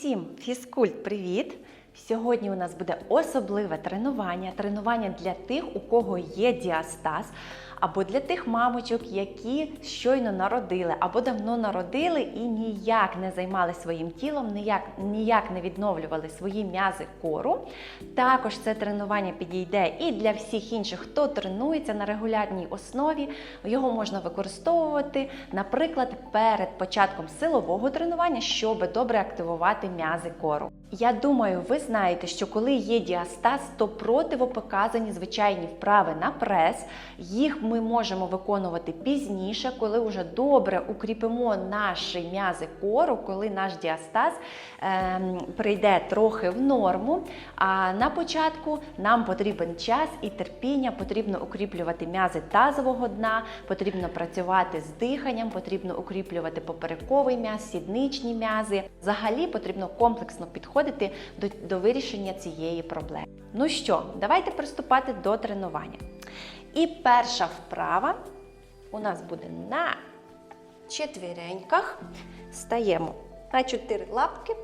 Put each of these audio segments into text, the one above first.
Всім фізкульт, привіт! Сьогодні у нас буде особливе тренування. Тренування для тих, у кого є діастаз, або для тих мамочок, які щойно народили, або давно народили і ніяк не займалися своїм тілом, ніяк, ніяк не відновлювали свої м'язи кору. Також це тренування підійде і для всіх інших, хто тренується на регулярній основі. Його можна використовувати, наприклад, перед початком силового тренування, щоб добре активувати м'язи кору. Я думаю, ви знаєте, що коли є діастаз, то противопоказані звичайні вправи на прес. Їх ми можемо виконувати пізніше, коли вже добре укріпимо наші м'язи кору, коли наш діастаз ем, прийде трохи в норму. А на початку нам потрібен час і терпіння, потрібно укріплювати м'язи тазового дна, потрібно працювати з диханням, потрібно укріплювати поперековий м'яз, сідничні м'язи. Взагалі потрібно комплексно підходити до, до вирішення цієї проблеми. Ну що, давайте приступати до тренування. І перша вправа у нас буде на четвіреньках. Стаємо на чотири лапки,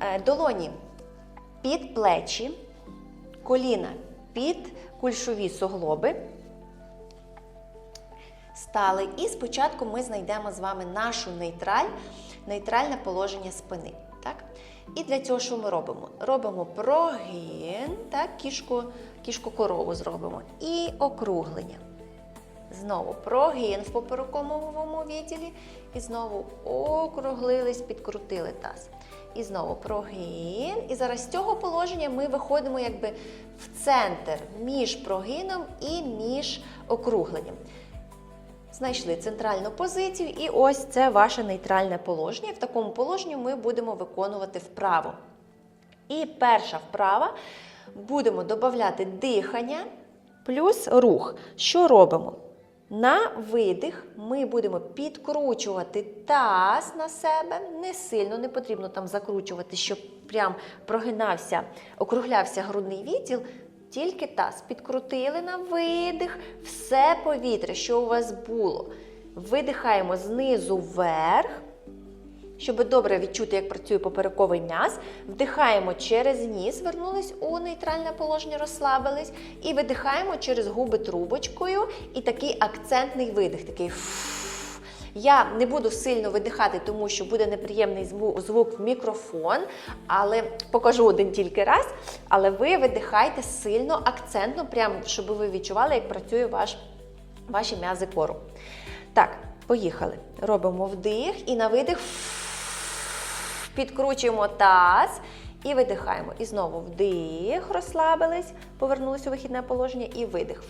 Е, долоні під плечі, коліна під кульшові суглоби. Стали. І спочатку ми знайдемо з вами нашу нейтраль, нейтральне положення спини. Так? І для цього що ми робимо? Робимо прогин, так, кішку, кішку корову зробимо. І округлення. Знову прогин в поперековому відділі. І знову округлились, підкрутили таз. І знову прогин. І зараз з цього положення ми виходимо якби в центр між прогином і між округленням. Знайшли центральну позицію, і ось це ваше нейтральне положення. В такому положенні ми будемо виконувати вправу. І перша вправа будемо додати дихання плюс рух. Що робимо? На видих ми будемо підкручувати таз на себе. Не сильно, не потрібно там закручувати, щоб прям прогинався, округлявся грудний відділ. Тільки таз. Підкрутили на видих, все повітря, що у вас було. Видихаємо знизу вверх, щоб добре відчути, як працює поперековий м'яз. Вдихаємо через ніс, вернулись у нейтральне положення, розслабились. І видихаємо через губи трубочкою. І такий акцентний видих. такий фу. Я не буду сильно видихати, тому що буде неприємний звук в мікрофон, але покажу один тільки раз. Але ви видихайте сильно, акцентно, прямо, щоб ви відчували, як працює ваш, ваші м'язи кору. Так, поїхали. Робимо вдих і на видих підкручуємо таз і видихаємо. І знову вдих, розслабились, повернулися у вихідне положення і видих.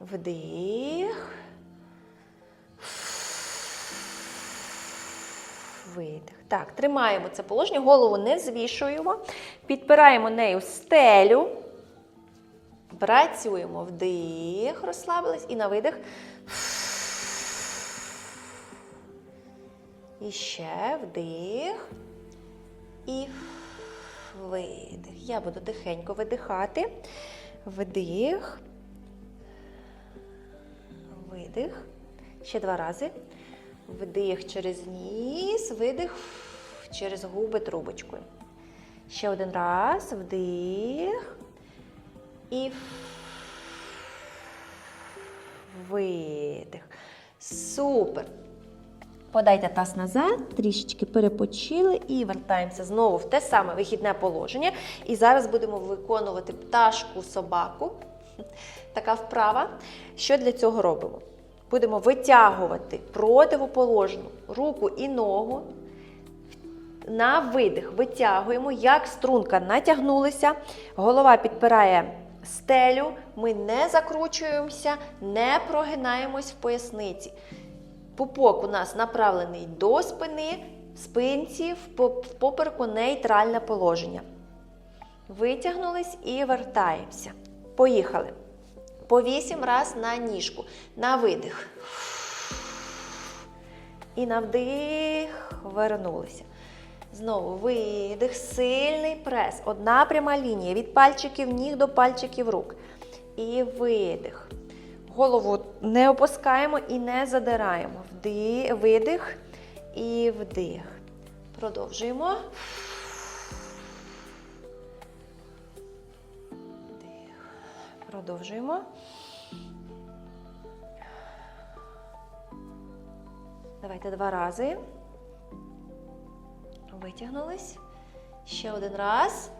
Вдих. Видих. Так, тримаємо це положення, голову не звішуємо, підпираємо нею стелю. Працюємо вдих, розслабились і на видих. І ще вдих. І видих. Я буду тихенько видихати. Вдих. Видих. Ще два рази. Вдих через ніс, видих через губи трубочкою. Ще один раз. Вдих. І видих. Супер. Подайте таз назад, трішечки перепочили і вертаємося знову в те саме вихідне положення. І зараз будемо виконувати пташку собаку. Така вправа. Що для цього робимо? Будемо витягувати противоположну руку і ногу. На видих витягуємо, як струнка натягнулися, голова підпирає стелю, ми не закручуємося, не прогинаємось в поясниці. Пупок у нас направлений до спини, спинці, в попереку нейтральне положення. Витягнулись і вертаємося. Поїхали. По 8 раз на ніжку. На видих. І на вдих вернулися. Знову видих, сильний прес. Одна пряма лінія від пальчиків ніг до пальчиків рук. І видих. Голову не опускаємо і не задираємо. Вди, видих і вдих. Продовжуємо. Вдих. Продовжуємо. Давайте два рази. Витягнулись. Ще один раз.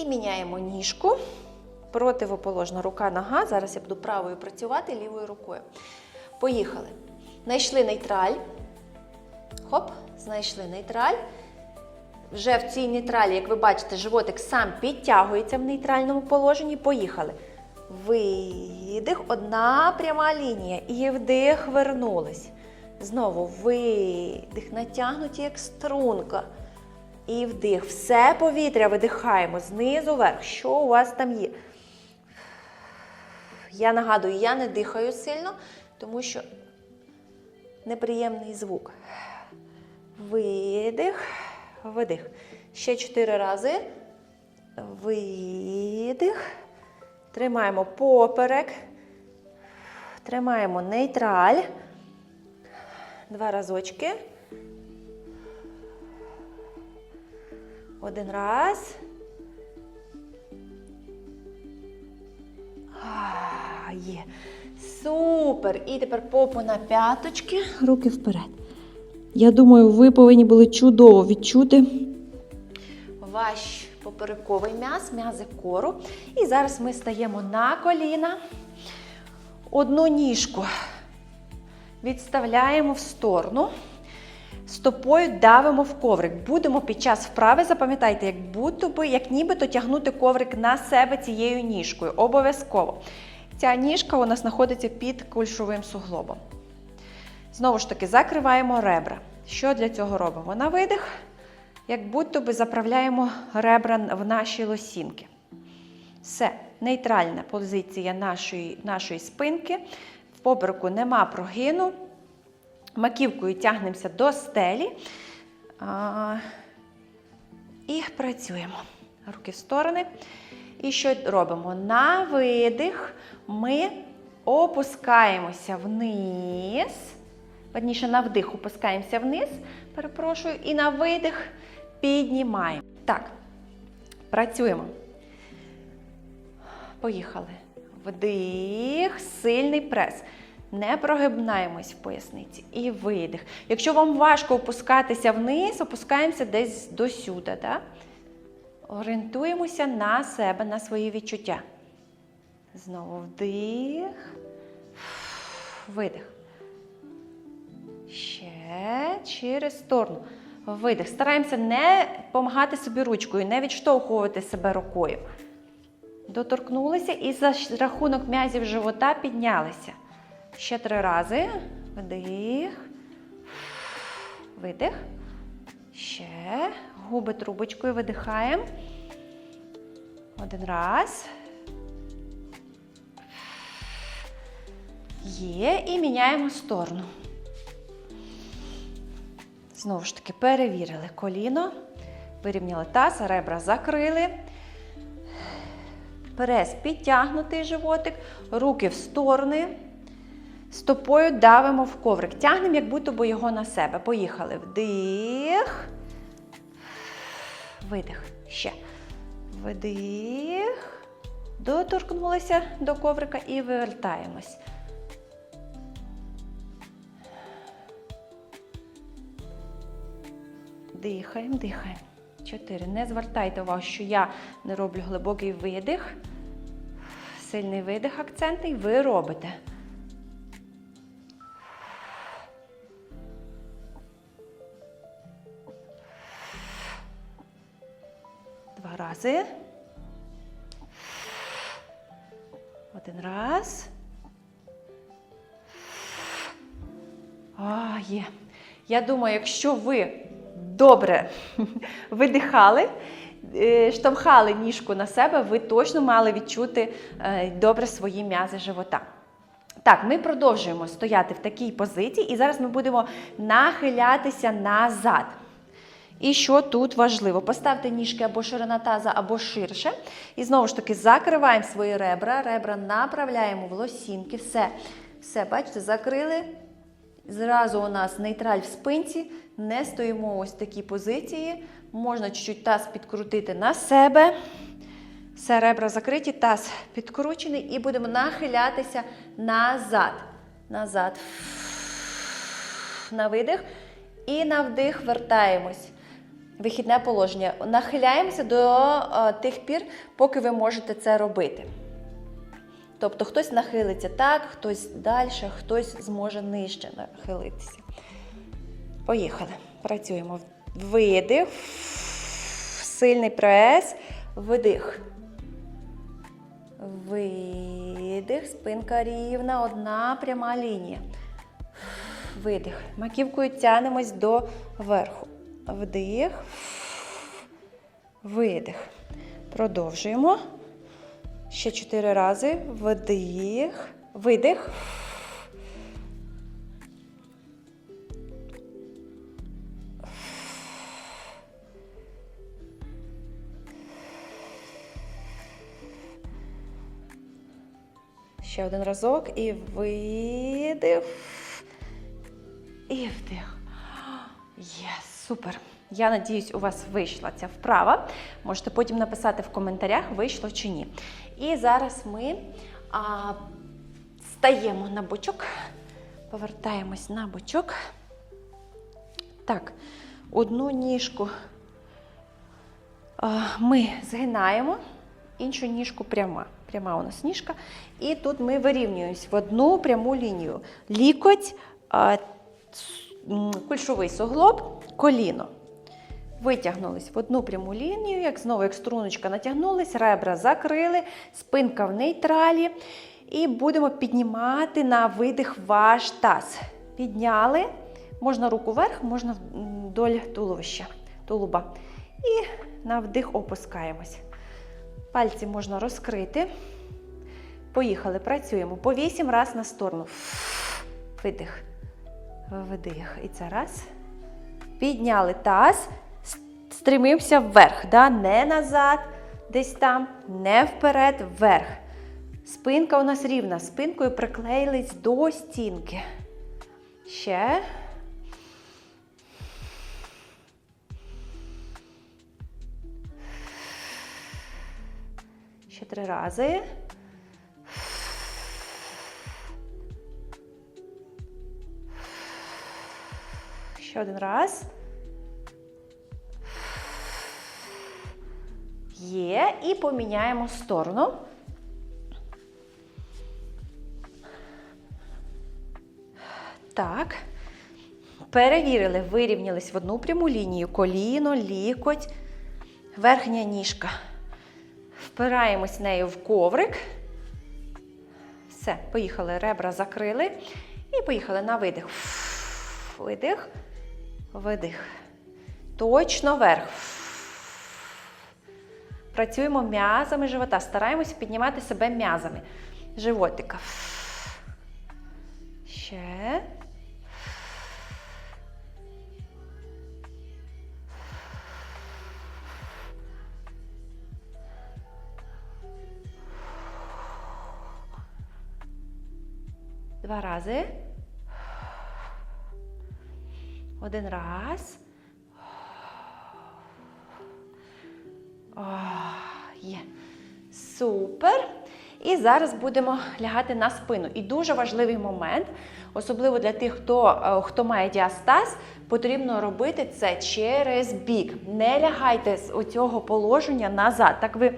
І міняємо ніжку. Противоположна рука, нога. Зараз я буду правою працювати, лівою рукою. Поїхали. Знайшли нейтраль. Хоп, знайшли нейтраль. Вже в цій нейтралі, як ви бачите, животик сам підтягується в нейтральному положенні. Поїхали. Видих, одна пряма лінія. І вдих, вернулись. Знову видих, натягнуті як струнка. І вдих. Все повітря видихаємо знизу вверх. Що у вас там є? Я нагадую, я не дихаю сильно, тому що неприємний звук. Видих, видих. Ще чотири рази. Видих. Тримаємо поперек. Тримаємо нейтраль. Два разочки. Один раз. А, є. Супер. І тепер попу на п'яточки, руки вперед. Я думаю, ви повинні були чудово відчути. Ваш поперековий м'яз, м'язи кору. І зараз ми стаємо на коліна. Одну ніжку відставляємо в сторону. Стопою давимо в коврик. Будемо під час вправи, запам'ятайте, як будто би, як нібито тягнути коврик на себе цією ніжкою. Обов'язково. Ця ніжка у нас знаходиться під кульшовим суглобом. Знову ж таки, закриваємо ребра. Що для цього робимо? На видих, як будто би заправляємо ребра в наші лосінки. Все, нейтральна позиція нашої, нашої спинки. В попереку нема прогину. Маківкою тягнемося до стелі. І працюємо. Руки в сторони. І що робимо? На видих ми опускаємося вниз. Верніше, на вдих опускаємося вниз, перепрошую, і на видих піднімаємо. Так, працюємо. Поїхали. Вдих, сильний прес. Не прогибнаємось в поясниці. І видих. Якщо вам важко опускатися вниз, опускаємося десь до сюди. Да? Орієнтуємося на себе, на свої відчуття. Знову вдих, видих. Ще через сторону. Видих. Стараємося не допомагати собі ручкою, не відштовхувати себе рукою. Доторкнулися і за рахунок м'язів живота піднялися. Ще три рази. Вдих. Видих. Ще. Губи трубочкою видихаємо. Один раз. Є. І міняємо сторону. Знову ж таки, перевірили коліно. Вирівняли таз, ребра закрили. Прес підтягнутий животик, руки в сторони. Стопою давимо в коврик. Тягнемо, як будто би його на себе. Поїхали. Вдих. Видих. Ще. Вдих. Доторкнулися до коврика і вивертаємось. Дихаємо, дихаємо. Чотири. Не звертайте увагу, що я не роблю глибокий видих. Сильний видих акцентний ви робите. Рази. Один раз. А, є. Я думаю, якщо ви добре видихали, е, штовхали ніжку на себе, ви точно мали відчути е, добре свої м'язи живота. Так, ми продовжуємо стояти в такій позиції, і зараз ми будемо нахилятися назад. І що тут важливо? Поставте ніжки або ширина таза, або ширше. І знову ж таки закриваємо свої ребра. Ребра направляємо в лосінки. Все, все, бачите, закрили. Зразу у нас нейтраль в спинці. Не стоїмо ось в такій позиції. Можна чуть-чуть таз підкрутити на себе. Все, ребра закриті, таз підкручений. І будемо нахилятися назад. Назад. На видих. І на вдих вертаємось. Вихідне положення. Нахиляємося до е, тих пір, поки ви можете це робити. Тобто хтось нахилиться так, хтось далі, хтось зможе нижче нахилитися. Поїхали. Працюємо. Видих. Сильний прес. Видих. Видих. Спинка рівна. Одна пряма лінія. Видих. Маківкою тянемось до верху. Вдих. Видих. Продовжуємо. Ще чотири рази. Вдих. Видих. Ще один разок. І видих. І вдих. Є, супер. Я надіюсь, у вас вийшла ця вправа. Можете потім написати в коментарях, вийшло чи ні. І зараз ми а, стаємо на бочок, повертаємось на бочок. Так, одну ніжку а, ми згинаємо, іншу ніжку пряма. Пряма у нас ніжка. І тут ми вирівнюємось в одну пряму лінію. Лікоть, а, кульшовий суглоб, коліно. Витягнулись в одну пряму лінію, як знову як струночка натягнулись, ребра закрили, спинка в нейтралі. І будемо піднімати на видих ваш таз. Підняли. Можна руку вверх, можна вдоль туловища, тулуба. І на вдих опускаємось. Пальці можна розкрити. Поїхали, працюємо. По 8 раз на сторону. Видих. Вдих. І це раз. Підняли таз. Стримився вверх. Да? Не назад, десь там, не вперед, вверх. Спинка у нас рівна. Спинкою приклеїлись до стінки. Ще. Ще три рази. Ще один раз. Є. І поміняємо сторону. Так. Перевірили, вирівнялись в одну пряму лінію. Коліно, лікоть, верхня ніжка. Впираємось нею в коврик. Все, поїхали. Ребра закрили. І поїхали на видих. Видих, видих. Точно вверх. Працюємо м'язами живота. Стараємось піднімати себе м'язами животика. Ще. Два рази. Один раз. О, є. Супер. І зараз будемо лягати на спину. І дуже важливий момент, особливо для тих, хто, е, хто має діастаз, потрібно робити це через бік. Не лягайте з оцього положення назад. Так ви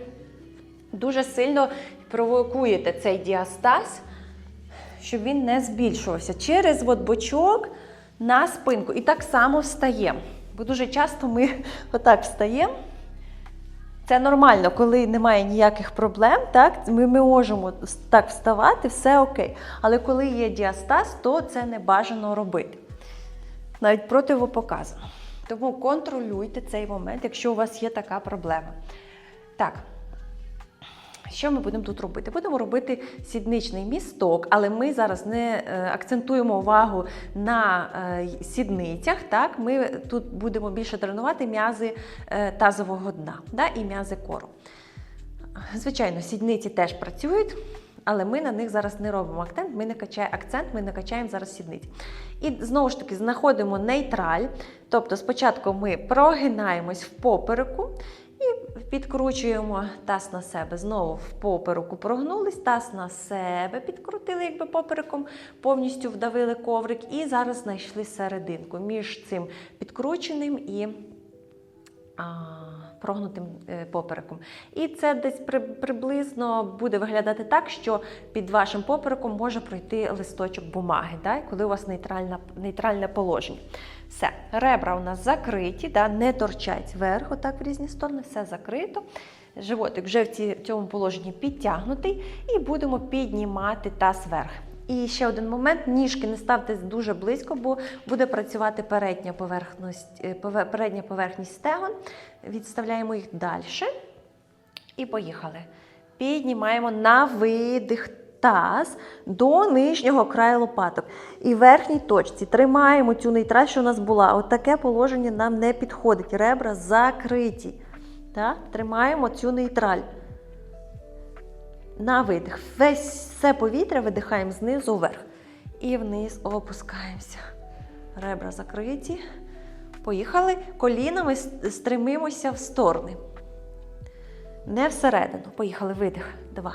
дуже сильно провокуєте цей діастаз, щоб він не збільшувався. Через от бочок на спинку. І так само встаємо. Бо дуже часто ми отак встаємо. Це нормально, коли немає ніяких проблем, так, ми, ми можемо так вставати, все окей. Але коли є діастаз, то це не бажано робити. Навіть противопоказано. Тому контролюйте цей момент, якщо у вас є така проблема. Так, Що ми будемо тут робити? Будемо робити сідничний місток, але ми зараз не е, акцентуємо увагу на е, сідницях. Так? Ми тут будемо більше тренувати м'язи е, тазового дна да? і м'язи кору. Звичайно, сідниці теж працюють, але ми на них зараз не робимо акцент, ми не качаємо акцент, ми не качаємо зараз сідниці. І знову ж таки знаходимо нейтраль. Тобто спочатку ми прогинаємось в попереку і підкручуємо таз на себе. Знову в попереку прогнулись, таз на себе підкрутили, якби попереком, повністю вдавили коврик, і зараз знайшли серединку між цим підкрученим і прогнутим е, попереком. І це десь при, приблизно буде виглядати так, що під вашим попереком може пройти листочок бумаги, да, коли у вас нейтральне положення. Все, ребра у нас закриті, да, не торчать вверх, отак в різні сторони, все закрито. Животик вже в, ці, в цьому положенні підтягнутий, і будемо піднімати таз вверх. І ще один момент: ніжки не ставте дуже близько, бо буде працювати передня поверхність, е, передня поверхність стегон. Відставляємо їх далі. І поїхали. Піднімаємо на видих таз до нижнього краю лопаток. І в верхній точці тримаємо цю нейтраль, що у нас була. От таке положення нам не підходить. Ребра закриті. Так? Тримаємо цю нейтраль. На видих. Весь все повітря видихаємо знизу вверх. І вниз опускаємося. Ребра закриті. Поїхали. Колінами стримимося в сторони. Не всередину. Поїхали. Видих. Два.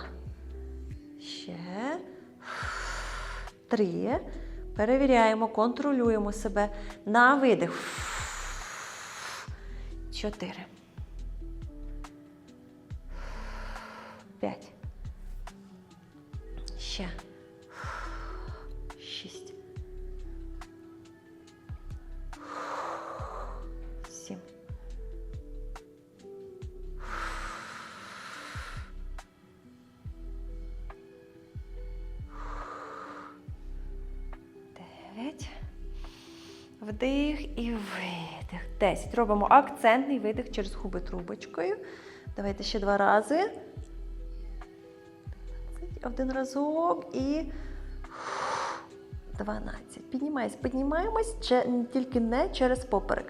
Ще. Три. Перевіряємо, контролюємо себе. На видих. Чотири. П'ять. Ще. 10. Робимо акцентний видих через губи трубочкою. Давайте ще два рази. Один разок і 12. Піднімаємось, піднімаємось, тільки не через поперек.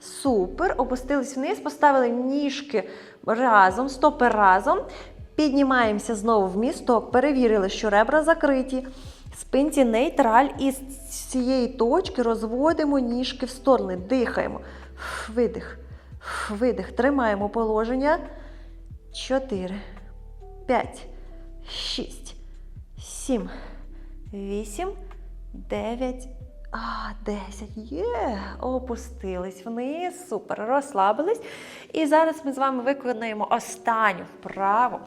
Супер. Опустились вниз, поставили ніжки разом, стопи разом. Піднімаємося знову в місто, перевірили, що ребра закриті. Спинці нейтраль. І з цієї точки розводимо ніжки в сторони. Дихаємо. Видих. Видих. Тримаємо положення. 4, 5, 6, 7, 8, 9, а, 10. Є. Опустились вниз. Супер. Розслабились. І зараз ми з вами виконаємо останню вправу,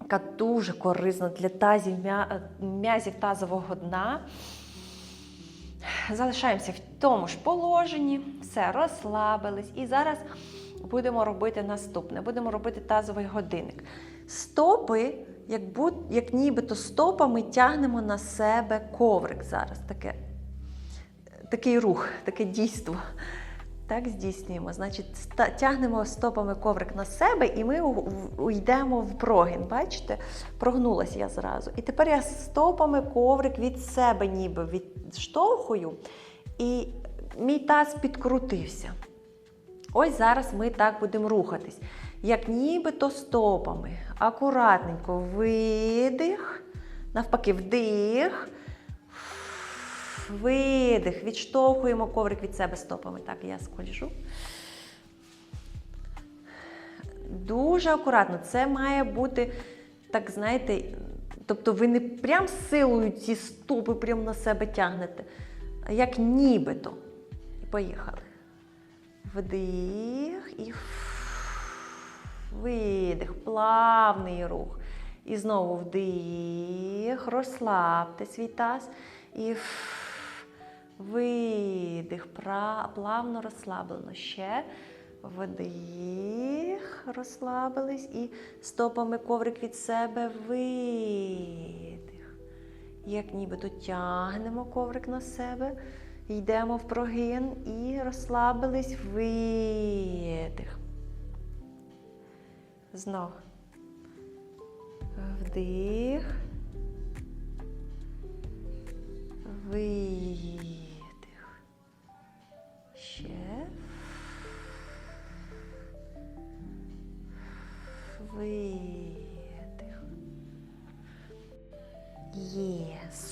яка дуже корисна для тазів, м'язів тазового дна. Залишаємося в тому ж положенні, все, розслабились. І зараз будемо робити наступне: будемо робити тазовий годинник. Стопи, як, будь, як нібито стопами тягнемо на себе коврик зараз. Таке, такий рух, таке дійство. Так здійснюємо. Значить, тягнемо стопами коврик на себе, і ми уйдемо в прогін. Бачите? Прогнулася я зразу. І тепер я стопами коврик від себе ніби відштовхую, і мій таз підкрутився. Ось зараз ми так будемо рухатись. Як нібито стопами. Акуратненько видих, навпаки, вдих. Видих. Відштовхуємо коврик від себе стопами. Так, я скольжу. Дуже акуратно. Це має бути, так знаєте, тобто ви не прям силою ці стопи прям на себе тягнете, а як нібито. І поїхали. Вдих і видих, плавний рух. І знову вдих, розслабте свій таз. І видих, плавно розслаблено. Ще вдих, розслабились. І стопами коврик від себе видих. Як нібито тягнемо коврик на себе. Йдемо в прогин і розслабились, видих. Знов. Вдих. Видих.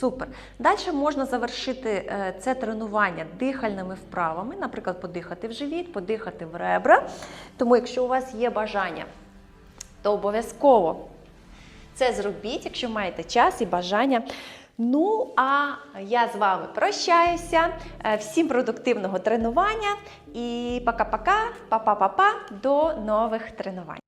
Супер. Далі можна завершити е, це тренування дихальними вправами, наприклад, подихати в живіт, подихати в ребра. Тому, якщо у вас є бажання, то обов'язково це зробіть, якщо маєте час і бажання. Ну, а я з вами прощаюся. Е, Всім продуктивного тренування і пока-пока, па-па-па-па, до нових тренувань.